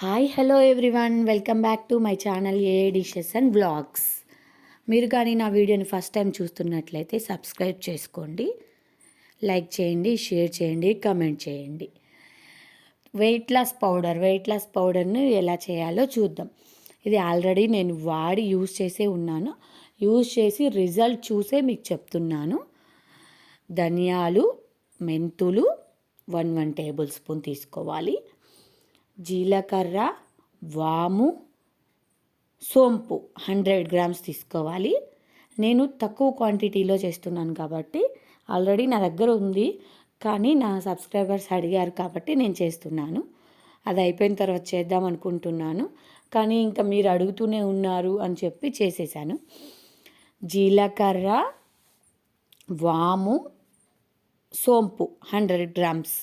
Hi hello everyone welcome back to my channel A dishes and vlogs మీరు కానీ నా వీడియోని ఫస్ట్ టైం చూస్తున్నట్లయితే సబ్స్క్రైబ్ చేసుకోండి లైక్ చేయండి షేర్ చేయండి కమెంట్ చేయండి. Weight loss powder weight loss పౌడర్ని ఎలా చేయాలో చూద్దాం. ఇది ఆల్రెడీ నేను వాడి యూస్ చేసే ఉన్నాను. యూస్ చేసి రిజల్ట్ చూసే మీకు చెప్తున్నాను. ధనియాలు మెంతులు వన్ వన్ టేబుల్ స్పూన్ తీసుకోవాలి. జీలకర్ర వాము సోంపు హండ్రెడ్ గ్రామ్స్ తీసుకోవాలి. నేను తక్కువ క్వాంటిటీలో చేస్తున్నాను కాబట్టి ఆల్రెడీ నా దగ్గర ఉంది కానీ నా సబ్స్క్రైబర్స్ అడిగారు కాబట్టి నేను చేస్తున్నాను. అది అయిపోయిన తర్వాత చేద్దాం అనుకుంటున్నాను కానీ ఇంకా మీరు అడుగుతూనే ఉన్నారు అని చెప్పి చేసేసాను. జీలకర్ర వాము సోంపు హండ్రెడ్ గ్రామ్స్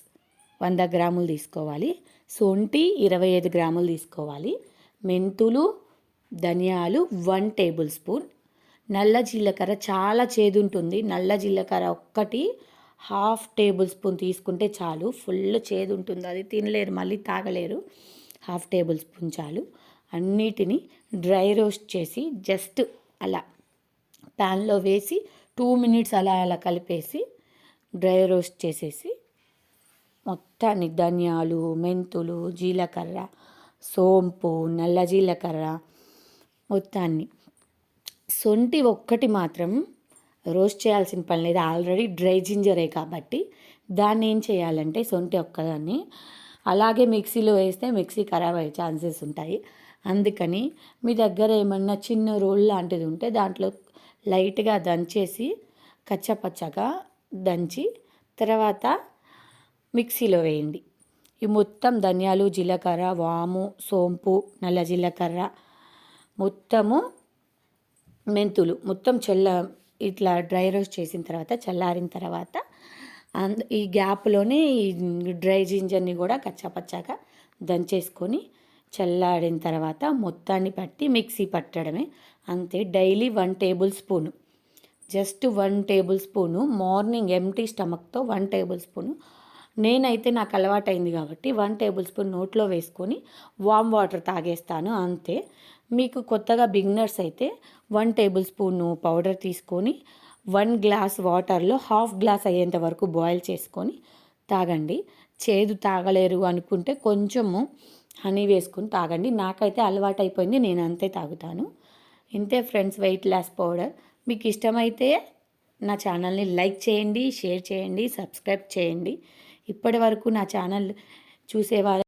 వంద గ్రాములు తీసుకోవాలి. సొంటి ఇరవై ఐదు గ్రాములు తీసుకోవాలి. మెంతులు ధనియాలు వన్ టేబుల్ స్పూన్. నల్ల జీలకర్ర చాలా చేదు ఉంటుంది. నల్ల జీలకర్ర ఒక్కటి హాఫ్ టేబుల్ స్పూన్ తీసుకుంటే చాలు. ఫుల్ చేదు ఉంటుంది. అది తినలేరు మళ్ళీ తాగలేరు. హాఫ్ టేబుల్ స్పూన్ చాలు. అన్నిటిని డ్రై రోస్ట్ చేసి జస్ట్ అలా ప్యాన్లో వేసి టూ మినిట్స్ అలా అలా కలిపేసి డ్రై రోస్ట్ చేసేసి మొత్తాన్ని ధనియాలు మెంతులు జీలకర్ర సోంపు నల్ల జీలకర్ర మొత్తాన్ని. సొంటి ఒక్కటి మాత్రం రోస్ట్ చేయాల్సిన పని లేదు. ఆల్రెడీ డ్రై జింజరే కాబట్టి దాన్ని ఏం చేయాలంటే సొంటి ఒక్కదాన్ని అలాగే మిక్సీలో వేస్తే మిక్సీ ఖరాబ్ అయ్యే ఛాన్సెస్ ఉంటాయి. అందుకని మీ దగ్గర ఏమన్నా చిన్న రోల్ లాంటిది ఉంటే దాంట్లో లైట్గా దంచేసి కచ్చపచ్చగా దంచి తర్వాత మిక్సీలో వేయండి. ఈ మొత్తం ధనియాలు జీలకర్ర వాము సోంపు నల్ల జీలకర్ర మొత్తము మెంతులు మొత్తం చల్ల ఇట్లా డ్రై రోస్ట్ చేసిన తర్వాత చల్లారిన తర్వాత అండ్ ఈ గ్యాప్లోనే ఈ డ్రై జింజర్ని కూడా కచ్చాపచ్చాగా దంచేసుకొని చల్లారిన తర్వాత మొత్తాన్ని పట్టి మిక్సీ పట్టడమే. అంతే daily one tablespoon. Just one tablespoon. Morning empty స్టమక్తో one tablespoon నేనైతే నాకు అలవాటైంది కాబట్టి వన్ టేబుల్ స్పూన్ నోట్లో వేసుకొని వామ్ వాటర్ తాగేస్తాను అంతే. మీకు కొత్తగా బిగినర్స్ అయితే వన్ టేబుల్ స్పూన్ పౌడర్ తీసుకొని వన్ గ్లాస్ వాటర్లో హాఫ్ గ్లాస్ అయ్యేంత వరకు బాయిల్ చేసుకొని తాగండి. చేదు తాగలేరు అనుకుంటే కొంచెము హనీ వేసుకుని తాగండి. నాకైతే అలవాటు అయిపోయింది నేను అంతే తాగుతాను. ఇంతే ఫ్రెండ్స్ వెయిట్ లాస్ పౌడర్. మీకు ఇష్టమైతే నా ఛానల్ని లైక్ చేయండి షేర్ చేయండి సబ్స్క్రైబ్ చేయండి. ఇప్పటి వరకు నా ఛానల్ చూసేవారు